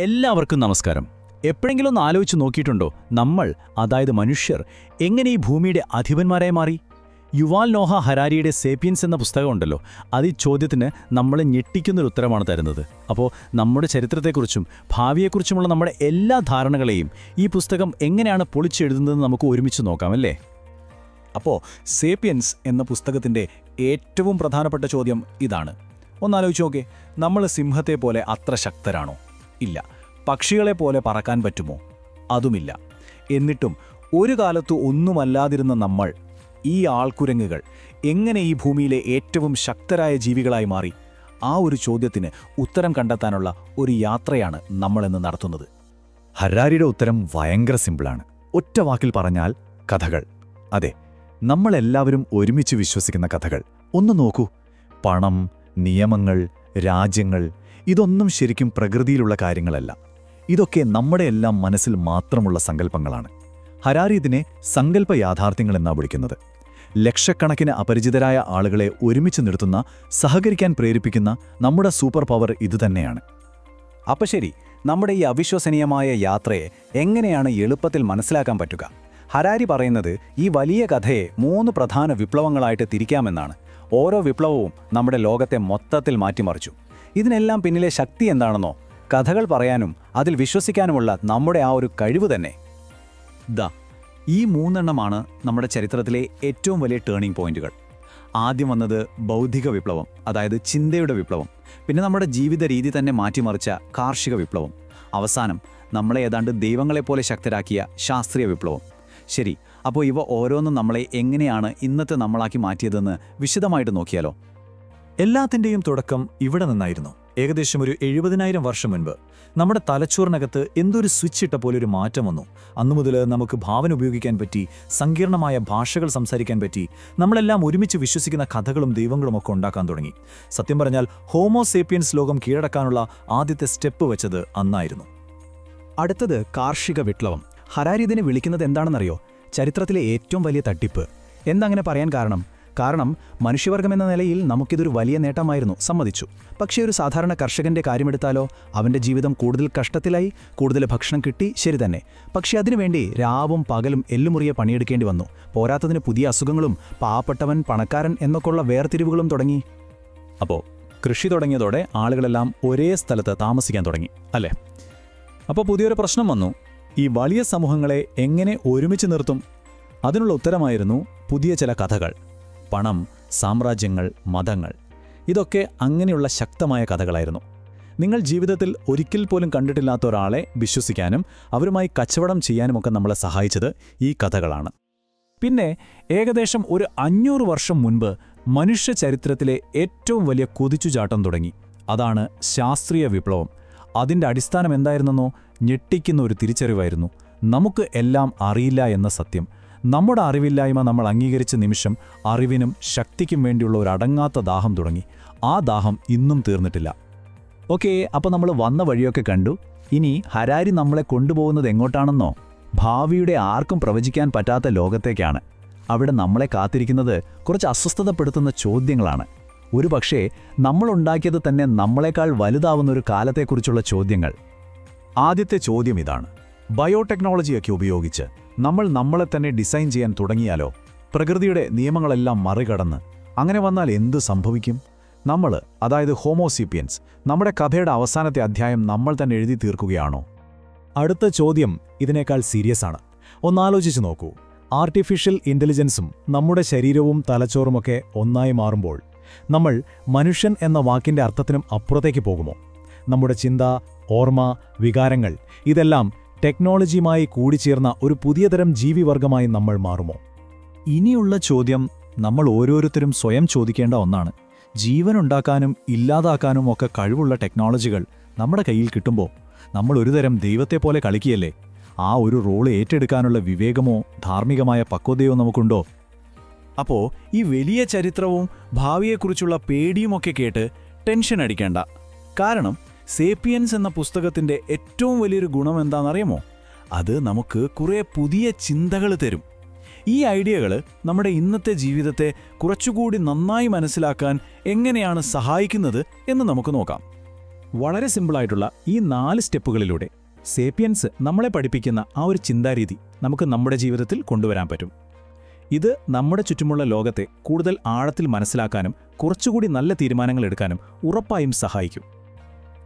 എല്ലാവർക്കും നമസ്കാരം. എപ്പോഴെങ്കിലും ഒന്ന് ആലോചിച്ച് നോക്കിയിട്ടുണ്ടോ? നമ്മൾ അതായത് മനുഷ്യർ എങ്ങനെ ഈ ഭൂമിയുടെ അധിപന്മാരായി മാറി? യുവാൽ നോഹ ഹരാരിയുടെ സേപ്പിയൻസ് എന്ന പുസ്തകമുണ്ടല്ലോ അത് ഈ ചോദ്യത്തിന് നമ്മളെ ഞെട്ടിക്കുന്നൊരു ഉത്തരമാണ് തരുന്നത്. അപ്പോൾ നമ്മുടെ ചരിത്രത്തെക്കുറിച്ചും ഭാവിയെക്കുറിച്ചുമുള്ള നമ്മുടെ എല്ലാ ധാരണകളെയും ഈ പുസ്തകം എങ്ങനെയാണ് പൊളിച്ചെഴുതുന്നതെന്ന് നമുക്ക് ഒരുമിച്ച് നോക്കാം അല്ലേ? അപ്പോൾ സേപ്പിയൻസ് എന്ന പുസ്തകത്തിന്റെ ഏറ്റവും പ്രധാനപ്പെട്ട ചോദ്യം ഇതാണ്. ഒന്നാലോചിച്ച് നോക്കേ നമ്മൾ സിംഹത്തെ പോലെ അത്ര ശക്തരാണോ? ഇല്ല. പക്ഷികളെ പോലെ പറക്കാൻ പറ്റുമോ? അതുമില്ല. എന്നിട്ടും ഒരു കാലത്തു ഒന്നുമല്ലാതിരുന്ന നമ്മൾ ഈ ആൾക്കുരങ്ങുകൾ എങ്ങനെ ഈ ഭൂമിയിലെ ഏറ്റവും ശക്തരായ ജീവികളായി മാറി? ആ ഒരു ചോദ്യത്തിന് ഉത്തരം കണ്ടെത്താനുള്ള ഒരു യാത്രയാണ് നമ്മളിന്ന് നടത്തുന്നത്. ഹരാരിയുടെ ഉത്തരം ഭയങ്കര സിമ്പിളാണ്. ഒറ്റ വാക്കിൽ പറഞ്ഞാൽ കഥകൾ. അതെ നമ്മളെല്ലാവരും ഒരുമിച്ച് വിശ്വസിക്കുന്ന കഥകൾ. ഒന്ന് നോക്കൂ. പണം നിയമങ്ങൾ രാജ്യങ്ങൾ ഇതൊന്നും ശരിക്കും പ്രകൃതിയിലുള്ള കാര്യങ്ങളല്ല. ഇതൊക്കെ നമ്മുടെ എല്ലാം മനസ്സിൽ മാത്രമുള്ള സങ്കല്പങ്ങളാണ്. ഹരാരി ഇതിനെ സങ്കല്പ യാഥാർത്ഥ്യങ്ങൾ എന്നാണ് വിളിക്കുന്നത്. ലക്ഷക്കണക്കിന് അപരിചിതരായ ആളുകളെ ഒരുമിച്ച് നിർത്തുന്ന സഹകരിക്കാൻ പ്രേരിപ്പിക്കുന്ന നമ്മുടെ സൂപ്പർ പവർ ഇതുതന്നെയാണ് അപ്പം ശരി നമ്മുടെ ഈ അവിശ്വസനീയമായ യാത്രയെ എങ്ങനെയാണ് എളുപ്പത്തിൽ മനസ്സിലാക്കാൻ പറ്റുക? ഹരാരി പറയുന്നത് ഈ വലിയ കഥയെ മൂന്ന് പ്രധാന വിപ്ലവങ്ങളായിട്ട് തിരിക്കാമെന്നാണ്. ഓരോ വിപ്ലവവും നമ്മുടെ ലോകത്തെ മൊത്തത്തിൽ മാറ്റിമറിച്ചു. ഇതിനെല്ലാം പിന്നിലെ ശക്തി എന്താണെന്നോ കഥകൾ പറയാനും അതിൽ വിശ്വസിക്കാനുമുള്ള നമ്മുടെ ആ ഒരു കഴിവ് തന്നെ. ദ ഈ മൂന്നെണ്ണമാണ് നമ്മുടെ ചരിത്രത്തിലെ ഏറ്റവും വലിയ ടേണിംഗ് പോയിന്റുകൾ ആദ്യം വന്നത് ബൗദ്ധിക വിപ്ലവം അതായത് ചിന്തയുടെ വിപ്ലവം. പിന്നെ നമ്മുടെ ജീവിത രീതി തന്നെ മാറ്റിമറിച്ച കാർഷിക വിപ്ലവം. അവസാനം നമ്മളെ ഏതാണ്ട് ദൈവങ്ങളെപ്പോലെ ശക്തരാക്കിയ ശാസ്ത്രീയ വിപ്ലവം. ശരി അപ്പോൾ ഇവ ഓരോന്നും നമ്മളെ എങ്ങനെയാണ് ഇന്നത്തെ നമ്മളാക്കി മാറ്റിയതെന്ന് വിശദമായിട്ട് നോക്കിയാലോ? എല്ലാത്തിന്റെയും തുടക്കം ഇവിടെ നിന്നായിരുന്നു. ഏകദേശം ഒരു എഴുപതിനായിരം വർഷം മുൻപ് നമ്മുടെ തലച്ചോറിനകത്ത് എന്തൊരു സ്വിച്ച് ഇട്ട പോലെ ഒരു മാറ്റം വന്നു. അന്നു മുതൽ നമുക്ക് ഭാവന ഉപയോഗിക്കാൻ പറ്റി സങ്കീർണമായ ഭാഷകൾ സംസാരിക്കാൻ പറ്റി നമ്മളെല്ലാം ഒരുമിച്ച് വിശ്വസിക്കുന്ന കഥകളും ദൈവങ്ങളും ഒക്കെ ഉണ്ടാക്കാൻ തുടങ്ങി. സത്യം പറഞ്ഞാൽ ഹോമോസേപ്പിയൻസ് ലോകം കീഴടക്കാനുള്ള ആദ്യത്തെ സ്റ്റെപ്പ് വെച്ചത് അന്നായിരുന്നു. അടുത്തത് കാർഷിക വിപ്ലവം. ഹരാരി ഇതിനെ വിളിക്കുന്നത് എന്താണെന്നറിയോ? ചരിത്രത്തിലെ ഏറ്റവും വലിയ തട്ടിപ്പ്. എന്തങ്ങനെ പറയാൻ കാരണം? കാരണം മനുഷ്യവർഗം എന്ന നിലയിൽ നമുക്കിതൊരു വലിയ നേട്ടമായിരുന്നു സമ്മതിച്ചു. പക്ഷേ ഒരു സാധാരണ കർഷകന്റെ കാര്യമെടുത്താലോ? അവന്റെ ജീവിതം കൂടുതൽ കഷ്ടത്തിലായി കൂടുതൽ ഭക്ഷണം കിട്ടി ശരി തന്നെ. പക്ഷേ അതിനുവേണ്ടി രാവും പകലും എല്ലുമുറിയെ പണിയെടുക്കേണ്ടി വന്നു. പോരാത്തതിന് പുതിയ അസുഖങ്ങളും പാവപ്പെട്ടവൻ പണക്കാരൻ എന്നൊക്കെയുള്ള വേർതിരിവുകളും തുടങ്ങി. അപ്പോൾ കൃഷി തുടങ്ങിയതോടെ ആളുകളെല്ലാം ഒരേ സ്ഥലത്ത് താമസിക്കാൻ തുടങ്ങി അല്ലേ? അപ്പോൾ പുതിയൊരു പ്രശ്നം വന്നു. ഈ വലിയ സമൂഹങ്ങളെ എങ്ങനെ ഒരുമിച്ച് നിർത്തും? അതിനുള്ള ഉത്തരമായിരുന്നു പുതിയ ചില കഥകൾ. പണം സാമ്രാജ്യങ്ങൾ മതങ്ങൾ. ഇതൊക്കെ അങ്ങനെയുള്ള ശക്തമായ കഥകളായിരുന്നു. നിങ്ങൾ ജീവിതത്തിൽ ഒരിക്കൽ പോലും കണ്ടിട്ടില്ലാത്ത ഒരാളെ വിശ്വസിക്കാനും അവരുമായി കച്ചവടം ചെയ്യാനുമൊക്കെ നമ്മളെ സഹായിച്ചത് ഈ കഥകളാണ്. പിന്നെ ഏകദേശം ഒരു അഞ്ഞൂറ് വർഷം മുൻപ് മനുഷ്യ ചരിത്രത്തിലെ ഏറ്റവും വലിയ കുതിച്ചുചാട്ടം തുടങ്ങി. അതാണ് ശാസ്ത്രീയ വിപ്ലവം. അതിന്റെ അടിസ്ഥാനം എന്തായിരുന്നെന്നോ ഞെട്ടിക്കുന്ന ഒരു തിരിച്ചറിവായിരുന്നു. നമുക്ക് എല്ലാം അറിയില്ല എന്ന സത്യം. നമ്മുടെ അറിവില്ലായ്മ നമ്മൾ അംഗീകരിച്ച നിമിഷം അറിവിനും ശക്തിക്കും വേണ്ടിയുള്ള ഒരു അടങ്ങാത്ത ദാഹം തുടങ്ങി. ആ ദാഹം ഇന്നും തീർന്നിട്ടില്ല. ഓക്കെ അപ്പോൾ നമ്മൾ വന്ന വഴിയൊക്കെ കണ്ടു. ഇനി ഹരാരി നമ്മളെ കൊണ്ടുപോകുന്നത് എങ്ങോട്ടാണെന്നോ? ഭാവിയുടെ ആർക്കും പ്രവചിക്കാൻ പറ്റാത്ത ലോകത്തേക്കാണ്. അവിടെ നമ്മളെ കാത്തിരിക്കുന്നത് കുറച്ച് അസ്വസ്ഥതപ്പെടുത്തുന്ന ചോദ്യങ്ങളാണ്. ഒരു പക്ഷേ നമ്മളുണ്ടാക്കിയത് തന്നെ നമ്മളെക്കാൾ വലുതാവുന്ന ഒരു കാലത്തെക്കുറിച്ചുള്ള ചോദ്യങ്ങൾ. ആദ്യത്തെ ചോദ്യം ഇതാണ്. ബയോടെക്നോളജിയൊക്കെ ഉപയോഗിച്ച് നമ്മൾ നമ്മളെ തന്നെ ഡിസൈൻ ചെയ്യാൻ തുടങ്ങിയാലോ? പ്രകൃതിയുടെ നിയമങ്ങളെല്ലാം മറികടന്ന്. അങ്ങനെ വന്നാൽ എന്ത് സംഭവിക്കും? നമ്മൾ അതായത് ഹോമോസിപ്പിയൻസ് നമ്മുടെ കഥയുടെ അവസാനത്തെ അധ്യായം നമ്മൾ തന്നെ എഴുതി തീർക്കുകയാണോ? അടുത്ത ചോദ്യം ഇതിനേക്കാൾ സീരിയസ് ആണ്. ഒന്നാലോചിച്ച് നോക്കൂ. ആർട്ടിഫിഷ്യൽ ഇന്റലിജൻസും നമ്മുടെ ശരീരവും തലച്ചോറുമൊക്കെ ഒന്നായി മാറുമ്പോൾ നമ്മൾ മനുഷ്യൻ എന്ന വാക്കിന്റെ അർത്ഥത്തിനും അപ്പുറത്തേക്ക് പോകുമോ? നമ്മുടെ ചിന്ത ഓർമ്മ വികാരങ്ങൾ ഇതെല്ലാം ടെക്നോളജിയുമായി കൂടിച്ചേർന്ന ഒരു പുതിയതരം ജീവിവർഗമായി നമ്മൾ മാറുമോ? ഇനിയുള്ള ചോദ്യം നമ്മൾ ഓരോരുത്തരും സ്വയം ചോദിക്കേണ്ട ഒന്നാണ്. ജീവനുണ്ടാക്കാനും ഇല്ലാതാക്കാനും ഒക്കെ കഴിവുള്ള ടെക്നോളജികൾ നമ്മുടെ കയ്യിൽ കിട്ടുമ്പോൾ നമ്മൾ ഒരുതരം ദൈവത്തെപ്പോലെ കളിക്കുകയല്ലേ? ആ ഒരു റോൾ ഏറ്റെടുക്കാനുള്ള വിവേകമോ ധാർമ്മികമായ പക്വതയോ നമുക്കുണ്ടോ? അപ്പോൾ ഈ വലിയ ചരിത്രവും ഭാവിയെക്കുറിച്ചുള്ള പേടിയുമൊക്കെ കേട്ട് ടെൻഷൻ അടിക്കേണ്ട. കാരണം സേപ്പിയൻസ് എന്ന പുസ്തകത്തിന്റെ ഏറ്റവും വലിയൊരു ഗുണം എന്താണെന്നറിയാമോ അത് നമുക്ക് കുറേ പുതിയ ചിന്തകൾ തരും. ഈ ഐഡിയകൾ നമ്മുടെ ഇന്നത്തെ ജീവിതത്തെ കുറച്ചുകൂടി നന്നായി മനസ്സിലാക്കാൻ എങ്ങനെയാണ് സഹായിക്കുന്നത് എന്ന് നമുക്ക് നോക്കാം. വളരെ സിമ്പിളായിട്ടുള്ള ഈ നാല് സ്റ്റെപ്പുകളിലൂടെ സേപ്പിയൻസ് നമ്മളെ പഠിപ്പിക്കുന്ന ആ ഒരു ചിന്താരീതി നമുക്ക് നമ്മുടെ ജീവിതത്തിൽ കൊണ്ടുവരാൻ പറ്റും. ഇത് നമ്മുടെ ചുറ്റുമുള്ള ലോകത്തെ കൂടുതൽ ആഴത്തിൽ മനസ്സിലാക്കാനും കുറച്ചുകൂടി നല്ല തീരുമാനങ്ങൾ എടുക്കാനും ഉറപ്പായും സഹായിക്കും.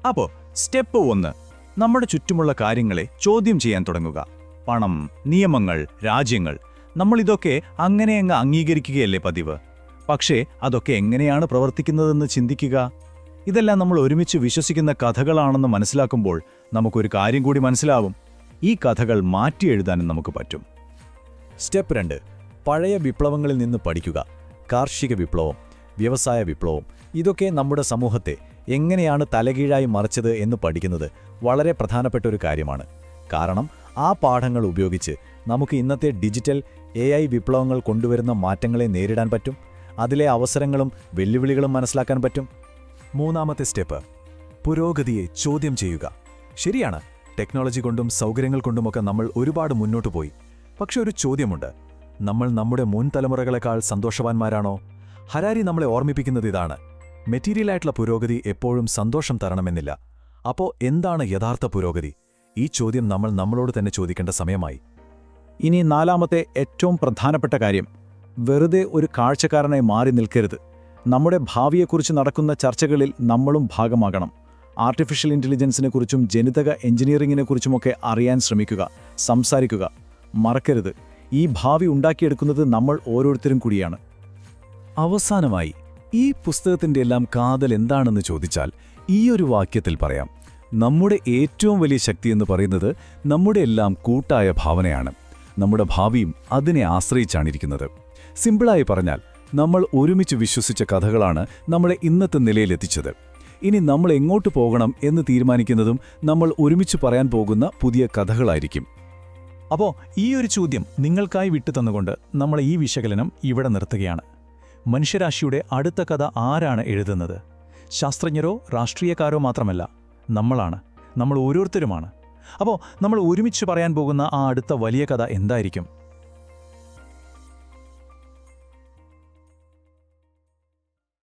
അപ്പോൾ സ്റ്റെപ്പ് ഒന്ന് നമ്മുടെ ചുറ്റുമുള്ള കാര്യങ്ങളെ ചോദ്യം ചെയ്യാൻ തുടങ്ങുക. പണം നിയമങ്ങൾ രാജ്യങ്ങൾ നമ്മൾ ഇതൊക്കെ അങ്ങനെ അങ്ങ് അംഗീകരിക്കുകയല്ലേ പതിവ്? പക്ഷേ അതൊക്കെ എങ്ങനെയാണ് പ്രവർത്തിക്കുന്നതെന്ന് ചിന്തിക്കുക? ഇതെല്ലാം നമ്മൾ ഒരുമിച്ച് വിശ്വസിക്കുന്ന കഥകളാണെന്ന് മനസ്സിലാക്കുമ്പോൾ നമുക്കൊരു കാര്യം കൂടി മനസ്സിലാവും. ഈ കഥകൾ മാറ്റി എഴുതാനും നമുക്ക് പറ്റും. സ്റ്റെപ്പ് രണ്ട് പഴയ വിപ്ലവങ്ങളിൽ നിന്ന് പഠിക്കുക. കാർഷിക വിപ്ലവം വ്യവസായ വിപ്ലവം ഇതൊക്കെ നമ്മുടെ സമൂഹത്തെ എങ്ങനെയാണ് തലകീഴായി മറിച്ചത് എന്ന് പഠിക്കുന്നത് വളരെ പ്രധാനപ്പെട്ട ഒരു കാര്യമാണ്. കാരണം ആ പാഠങ്ങൾ ഉപയോഗിച്ച് നമുക്ക് ഇന്നത്തെ ഡിജിറ്റൽ എ വിപ്ലവങ്ങൾ കൊണ്ടുവരുന്ന മാറ്റങ്ങളെ നേരിടാൻ പറ്റും അതിലെ അവസരങ്ങളും വെല്ലുവിളികളും മനസ്സിലാക്കാൻ പറ്റും. മൂന്നാമത്തെ സ്റ്റെപ്പ് പുരോഗതിയെ ചോദ്യം ചെയ്യുക. ശരിയാണ് ടെക്നോളജി കൊണ്ടും സൗകര്യങ്ങൾ കൊണ്ടുമൊക്കെ നമ്മൾ ഒരുപാട് മുന്നോട്ട് പോയി. പക്ഷെ ഒരു ചോദ്യമുണ്ട് നമ്മൾ നമ്മുടെ മുൻ തലമുറകളെക്കാൾ സന്തോഷവാന്മാരാണോ? ഹരാരി നമ്മളെ ഓർമ്മിപ്പിക്കുന്നത് ഇതാണ് മെറ്റീരിയലായിട്ടുള്ള പുരോഗതി എപ്പോഴും സന്തോഷം തരണമെന്നില്ല. അപ്പോ എന്താണ് യഥാർത്ഥ പുരോഗതി? ഈ ചോദ്യം നമ്മൾ നമ്മളോട് തന്നെ ചോദിക്കേണ്ട സമയമായി. ഇനി നാലാമത്തെ ഏറ്റവും പ്രധാനപ്പെട്ട കാര്യം. വെറുതെ ഒരു കാഴ്ചക്കാരനായി മാറി നിൽക്കരുത്. നമ്മുടെ ഭാവിയെക്കുറിച്ച് നടക്കുന്ന ചർച്ചകളിൽ നമ്മളും ഭാഗമാകണം. ആർട്ടിഫിഷ്യൽ ഇന്റലിജൻസിനെക്കുറിച്ചും ജനിതക എഞ്ചിനീയറിങ്ങിനെക്കുറിച്ചുമൊക്കെ അറിയാൻ ശ്രമിക്കുക സംസാരിക്കുക. മറക്കരുത്. ഈ ഭാവി ഉണ്ടാക്കിയെടുക്കുന്നത് നമ്മൾ ഓരോരുത്തരും കൂടിയാണ്. അവസാനമായി ഈ പുസ്തകത്തിന്റെ എല്ലാം കാതൽ എന്താണെന്ന് ചോദിച്ചാൽ ഈ ഒരു വാക്യത്തിൽ പറയാം. നമ്മുടെ ഏറ്റവും വലിയ ശക്തി എന്ന് പറയുന്നത് നമ്മുടെ എല്ലാം കൂട്ടായ ഭാവനയാണ്. നമ്മുടെ ഭാവിയും അതിനെ ആശ്രയിച്ചാണിരിക്കുന്നത്. സിമ്പിളായി പറഞ്ഞാൽ നമ്മൾ ഒരുമിച്ച് വിശ്വസിച്ച കഥകളാണ് നമ്മളെ ഇന്നത്തെ നിലയിലെത്തിച്ചത്. ഇനി നമ്മൾ എങ്ങോട്ട് പോകണം എന്ന് തീരുമാനിക്കുന്നതും നമ്മൾ ഒരുമിച്ച് പറയാൻ പോകുന്ന പുതിയ കഥകളായിരിക്കും. അപ്പോൾ ഈ ഒരു ചോദ്യം നിങ്ങൾക്കായി വിട്ടു തന്നുകൊണ്ട് നമ്മൾ ഈ വിശകലനം ഇവിടെ നിർത്തുകയാണ്. മനുഷ്യരാശിയുടെ അടുത്ത കഥ ആരാണ് എഴുതുന്നത്? ശാസ്ത്രജ്ഞരോ രാഷ്ട്രീയക്കാരോ മാത്രമല്ല നമ്മളാണ്. നമ്മൾ ഓരോരുത്തരുമാണ്. അപ്പോൾ നമ്മൾ ഒരുമിച്ച് പറയാൻ പോകുന്ന ആ അടുത്ത വലിയ കഥ എന്തായിരിക്കും?